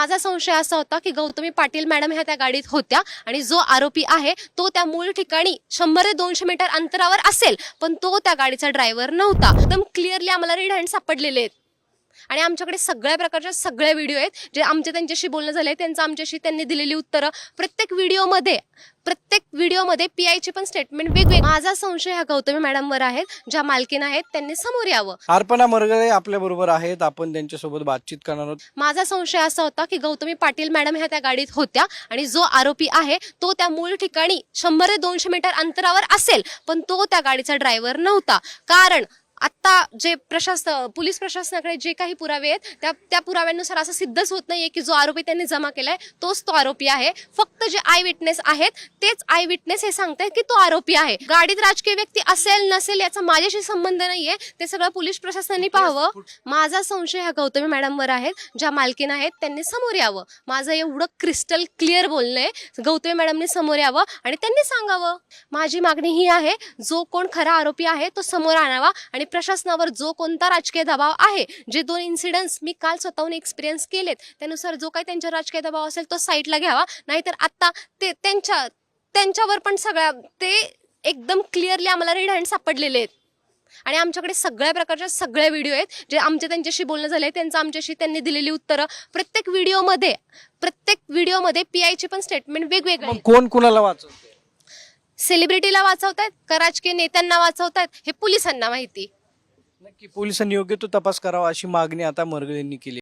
माझा संशय असा होता की गौतमी पाटील मॅडम ह्या त्या गाडीत होत्या आणि जो आरोपी आहे तो त्या मूळ ठिकाणी शंभर ते दोनशे मीटर अंतरावर असेल पण तो त्या गाडीचा ड्रायव्हर नव्हता. एकदम क्लिअरली आम्हाला रेड हँड सापडलेले आहेत. आणि आमच्याकडे सगळ्या प्रकारच्या सगळे व्हिडिओ आहेत जे आमचे त्यांच्याशी बोलणं झालंय त्यांचं आमच्याशी त्यांनी दिलेली उत्तरं प्रत्येक व्हिडिओमध्ये प्रत्येक व्हिडिओमध्ये पी आयची पण स्टेटमेंट वेगवेगळी. माझा संशय ह्या गौतमी मॅडमवर आहेत ज्या मालकीन आहेत त्यांनी समोर यावं. अर्पणा मरगळे आपल्या बरोबर आहेत आपण त्यांच्यासोबत बातचीत करणार आहोत. माझा संशय असा होता की गौतमी पाटील मॅडम ह्या त्या गाडीत होत्या आणि जो आरोपी आहे तो त्या मूळ ठिकाणी शंभर ते दोनशे मीटर अंतरावर असेल पण तो त्या गाडीचा ड्रायव्हर नव्हता. कारण आत्ता जे प्रशासन पोलीस प्रशासनाकडे जे काही पुरावे आहेत त्या त्या पुराव्यानुसार असं सिद्धच होत नाहीये की जो आरोपी त्यांनी जमा केलाय तोच तो आरोपी आहे. फक्त जे आय विटनेस आहेत तेच आय विटनेस हे सांगतायत की तो आरोपी आहे. गाडीत राजकीय व्यक्ती असेल नसेल याचा माझ्याशी संबंध नाहीये ते सगळं पोलीस प्रशासनाने पाहावं. माझा संशय ह्या गौतमी मॅडमवर आहेत ज्या मालकीन आहेत त्यांनी समोर यावं. माझं एवढं क्रिस्टल क्लिअर बोलणं आहे. गौतमी मॅडमने समोर यावं आणि त्यांनी सांगावं. माझी मागणी ही आहे जो कोण खरा आरोपी आहे तो समोर आणावा आणि प्रशासनावर जो कोणता राजकीय दबाव आहे जे दोन इन्सिडेंट्स मी काल स्वतःहून एक्सपिरियन्स केलेत त्यानुसार जो काही त्यांच्या राजकीय दबाव असेल तो साईडला घ्यावा. नाहीतर आत्ता ते त्यांच्या त्यांच्यावर पण सगळ्या ते एकदम क्लिअरली आम्हाला रेड हँड सापडलेले आहेत. आणि आमच्याकडे सगळ्या प्रकारच्या सगळे व्हिडिओ आहेत जे आमचे त्यांच्याशी बोलणं झालंय त्यांचं आमच्याशी त्यांनी दिलेली उत्तरं प्रत्येक व्हिडिओमध्ये प्रत्येक व्हिडिओमध्ये पी आयची पण स्टेटमेंट वेगवेगळे कोण कुणाला वाचवते सेलिब्रिटीला वाचवतायत का राजकीय नेत्यांना वाचवतायत? हे पोलिसांना माहिती. नक्की पोलिसांनी योग्य तो तपास करावा अशी मागणी आता मरगळेंनी केली.